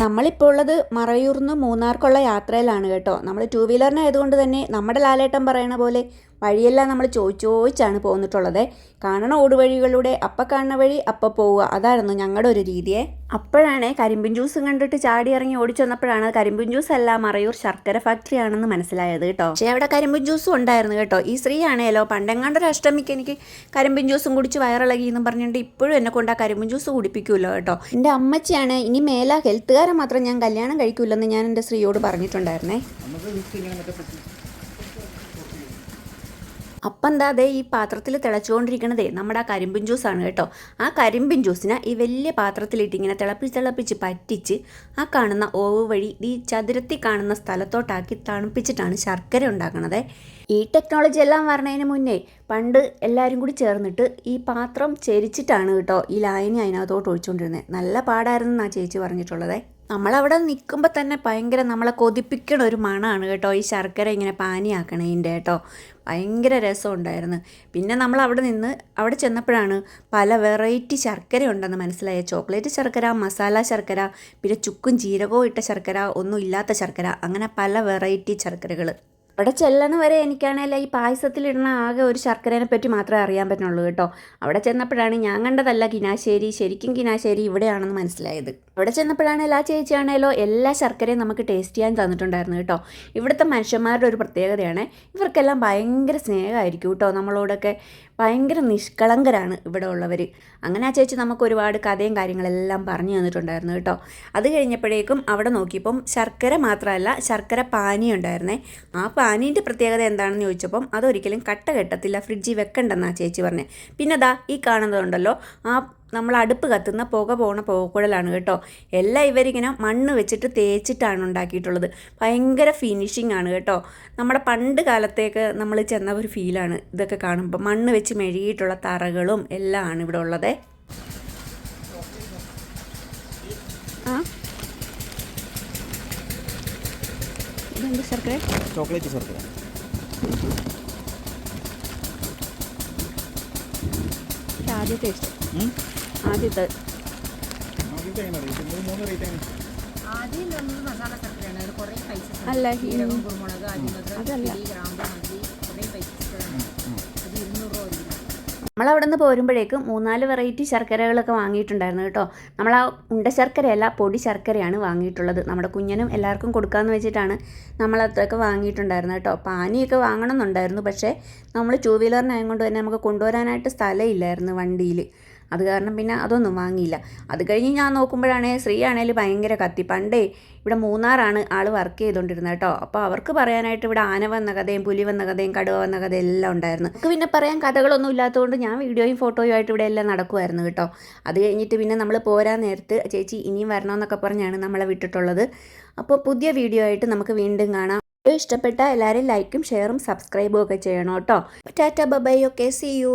നമ്മളിപ്പോൾ ഉള്ളത് മറയൂർന്ന് മൂന്നാർക്കുള്ള യാത്രയിലാണ് കേട്ടോ. നമ്മൾ ടൂ വീലറിനായതുകൊണ്ട് തന്നെ നമ്മുടെ ലാലേട്ടൻ പറയണ പോലെ വഴിയെല്ലാം നമ്മൾ ചോദിച്ച് ചോദിച്ചാണ് പോന്നിട്ടുള്ളത്. കാണണ ഓടുവഴികളിലൂടെ അപ്പം കാണുന്ന വഴി അപ്പം പോവുക. അതായിരുന്നു ഞങ്ങളുടെ ഒരു രീതിയെ. അപ്പോഴാണ് കരിമ്പിൻ ജ്യൂസ് കണ്ടിട്ട് ചാടി ഇറങ്ങി ഓടിച്ചു വന്നപ്പോഴാണ് കരിമ്പിൻ ജ്യൂസ് അല്ല മറയൂർ ശർക്കര ഫാക്ടറി ആണെന്ന് മനസ്സിലായത് കേട്ടോ. പക്ഷേ അവിടെ കരിമ്പിൻ ജ്യൂസും ഉണ്ടായിരുന്നു കേട്ടോ. ഈ സ്ത്രീ ആണേലോ പണ്ടെങ്ങാണ്ടൊരു അഷ്ടമിക്ക് എനിക്ക് കരിമ്പിൻ ജ്യൂസും കുടിച്ച് വയറിളകി എന്നും പറഞ്ഞിട്ട് ഇപ്പോഴും എന്നെ കൊണ്ട് ആ കരിമ്പിൻ ജ്യൂസ് കുടിപ്പിക്കുമല്ലോ കേട്ടോ. എന്റെ അമ്മച്ചിയാണ് ഇനി മേല ഹെൽത്തുകാരെ മാത്രം ഞാൻ കല്യാണം കഴിക്കൂലെന്ന് ഞാൻ എന്റെ സ്ത്രീയോട് പറഞ്ഞിട്ടുണ്ടായിരുന്നേ നമുക്ക് വിത്ത് ഇങ്ങനെ മറ്റേ പെട്ടി അപ്പം എന്താ ദേ ഈ പാത്രത്തിൽ തിളച്ചുകൊണ്ടിരിക്കണതേ? നമ്മുടെ ആ കരിമ്പിൻ ജ്യൂസാണ് കേട്ടോ. ആ കരിമ്പിൻ ജ്യൂസിനെ ഈ വലിയ പാത്രത്തിലിട്ട് ഇങ്ങനെ തിളപ്പിച്ച് തിളപ്പിച്ച് പറ്റിച്ച് ആ കാണുന്ന ഓവ് വഴി ഈ ചതുരത്തി കാണുന്ന സ്ഥലത്തോട്ടാക്കി തണുപ്പിച്ചിട്ടാണ് ശർക്കര ഉണ്ടാക്കണത്. ഈ ടെക്നോളജി എല്ലാം വരണതിന് മുന്നേ പണ്ട് എല്ലാവരും കൂടി ചേർന്നിട്ട് ഈ പാത്രം ചെരിച്ചിട്ടാണ് കേട്ടോ ഈ ലായനി അതിനകത്തോട്ട് ഒഴിച്ചുകൊണ്ടിരുന്നത് നല്ല പാടായിരുന്നു എന്നാണ് ചേച്ചി പറഞ്ഞിട്ടുള്ളത്. നമ്മളവിടെ നിൽക്കുമ്പോൾ തന്നെ ഭയങ്കര നമ്മളെ കൊതിപ്പിക്കണ ഒരു മണമാണ് കേട്ടോ. ഈ ശർക്കര ഇങ്ങനെ പാനിയാക്കണതിന്റെ കേട്ടോ. ഭയങ്കര രസമുണ്ടായിരുന്നു. പിന്നെ നമ്മൾ അവിടെ നിന്ന് അവിടെ ചെന്നപ്പോഴാണ് പല വെറൈറ്റി ശർക്കര ഉണ്ടെന്ന് മനസ്സിലായ ചോക്ലേറ്റ് ശർക്കര മസാല ശർക്കര പിന്നെ ചുക്കും ജീരകവും ഇട്ട ശർക്കര ഒന്നും ഇല്ലാത്ത ശർക്കര അങ്ങനെ പല വെറൈറ്റി ശർക്കരകൾ അവിടെ ചെല്ലണ വരെ എനിക്കാണെങ്കിൽ ഈ പായസത്തിലിടുന്ന ആകെ ഒരു ശർക്കരേനെ പറ്റി മാത്രമേ അറിയാൻ പറ്റുള്ളൂ കേട്ടോ. അവിടെ ചെന്നപ്പോഴാണ് ഞാൻ കണ്ടതല്ല കിനാശ്ശേരി ശരിക്കും കിനാശ്ശേരി ഇവിടെയാണെന്ന് മനസ്സിലായത്. അവിടെ ചെന്നപ്പോഴാണ് എല്ലാ ചേച്ചിയാണേലോ എല്ലാ ശർക്കരയും നമുക്ക് ടേസ്റ്റ് ചെയ്യാൻ തന്നിട്ടുണ്ടായിരുന്നു കേട്ടോ. ഇവിടുത്തെ മനുഷ്യന്മാരുടെ ഒരു പ്രത്യേകതയാണ് ഇവർക്കെല്ലാം ഭയങ്കര സ്നേഹമായിരിക്കും കേട്ടോ നമ്മളോടൊക്കെ. ഭയങ്കര നിഷ്കളങ്കരാണ് ഇവിടെ ഉള്ളവർ അങ്ങനെ ആ ചേച്ചി നമുക്ക് ഒരുപാട് കഥയും കാര്യങ്ങളെല്ലാം പറഞ്ഞു തന്നിട്ടുണ്ടായിരുന്നു കേട്ടോ. അത് കഴിഞ്ഞപ്പോഴേക്കും അവിടെ നോക്കിയപ്പം ശർക്കര മാത്രമല്ല ശർക്കര പാനി ഉണ്ടായിരുന്നേ. ആ പാനീന്റെ പ്രത്യേകത എന്താണെന്ന് ചോദിച്ചപ്പം അതൊരിക്കലും കട്ട കെട്ടത്തില്ല ഫ്രിഡ്ജിൽ വെക്കണ്ടെന്നാണ് ചേച്ചി പറഞ്ഞത് പിന്നെ ദാ ഈ കാണുന്നതുണ്ടല്ലോ ആ നമ്മൾ അടുപ്പ് കത്തുന്ന പുക പോണ പുകക്കുഴലാണ് കേട്ടോ. എല്ലാം ഇവരിങ്ങനെ മണ്ണ് വെച്ചിട്ട് തേച്ചിട്ടാണ് ഉണ്ടാക്കിയിട്ടുള്ളത്. ഭയങ്കര ഫിനിഷിംഗ് ആണ് കേട്ടോ. നമ്മുടെ പണ്ട് കാലത്തേക്ക് നമ്മൾ ചെന്ന ഒരു ഫീലാണ് ഇതൊക്കെ കാണുമ്പോൾ മണ്ണ് വെച്ച് മെഴുകിയിട്ടുള്ള തറകളും എല്ലാം ആണ് ഇവിടെ ഉള്ളത്. ആ? ഇതെന്ത് ശർക്കര ചോക്ലേറ്റ് ശർക്കര ആദ്യത്തെ ഇഷ്ടം? ആദ്യത്തെ. ആദ്യത്തെ നമ്മളവിടെ നിന്ന് പോരുമ്പോഴേക്കും മൂന്നാൽ വെറൈറ്റി ശർക്കരകളൊക്കെ വാങ്ങിയിട്ടുണ്ടായിരുന്നു കേട്ടോ. നമ്മൾ ആ ഉണ്ട ശർക്കരയല്ല പൊടി ശർക്കരയാണ് വാങ്ങിയിട്ടുള്ളത്. നമ്മുടെ കുഞ്ഞനും എല്ലാവർക്കും കൊടുക്കാമെന്ന് വെച്ചിട്ടാണ് നമ്മൾ അത്രയൊക്കെ വാങ്ങിയിട്ടുണ്ടായിരുന്നു കേട്ടോ. പാനിയൊക്കെ വാങ്ങണം എന്നുണ്ടായിരുന്നു പക്ഷേ നമ്മൾ ടൂ വീലറിനായതുകൊണ്ട് തന്നെ നമുക്ക് കൊണ്ടുവരാനായിട്ട് സ്ഥലമില്ലായിരുന്നു വണ്ടിയിൽ. അത് കാരണം പിന്നെ അതൊന്നും വാങ്ങിയില്ല. അത് കഴിഞ്ഞ് ഞാൻ നോക്കുമ്പോഴാണ് ശ്രീ ആണേൽ ഭയങ്കര കത്തി. പണ്ടേ ഇവിടെ മൂന്നാറാണ് ആൾ വർക്ക് ചെയ്തുകൊണ്ടിരുന്നത് കേട്ടോ. അപ്പോൾ അവർക്ക് പറയാനായിട്ട് ഇവിടെ ആന വന്ന കഥയും പുലി വന്ന കഥയും കടുവ വന്ന കഥയും എല്ലാം ഉണ്ടായിരുന്നു. നമുക്ക് പിന്നെ പറയാൻ കഥകളൊന്നും ഇല്ലാത്തതുകൊണ്ട് ഞാൻ വീഡിയോയും ഫോട്ടോയും ആയിട്ട് ഇവിടെ എല്ലാം നടക്കുമായിരുന്നു കേട്ടോ. അത് കഴിഞ്ഞിട്ട് പിന്നെ നമ്മൾ പോരാൻ നേരത്ത് ചേച്ചി ഇനിയും വരണമെന്നൊക്കെ പറഞ്ഞാണ് നമ്മളെ വിട്ടിട്ടുള്ളത്. അപ്പോൾ പുതിയ വീഡിയോ ആയിട്ട് നമുക്ക് വീണ്ടും കാണാം. വീഡിയോ ഇഷ്ടപ്പെട്ട എല്ലാവരും ലൈക്കും ഷെയറും സബ്സ്ക്രൈബും ഒക്കെ ചെയ്യണം കേട്ടോ. Tata bye okay see you.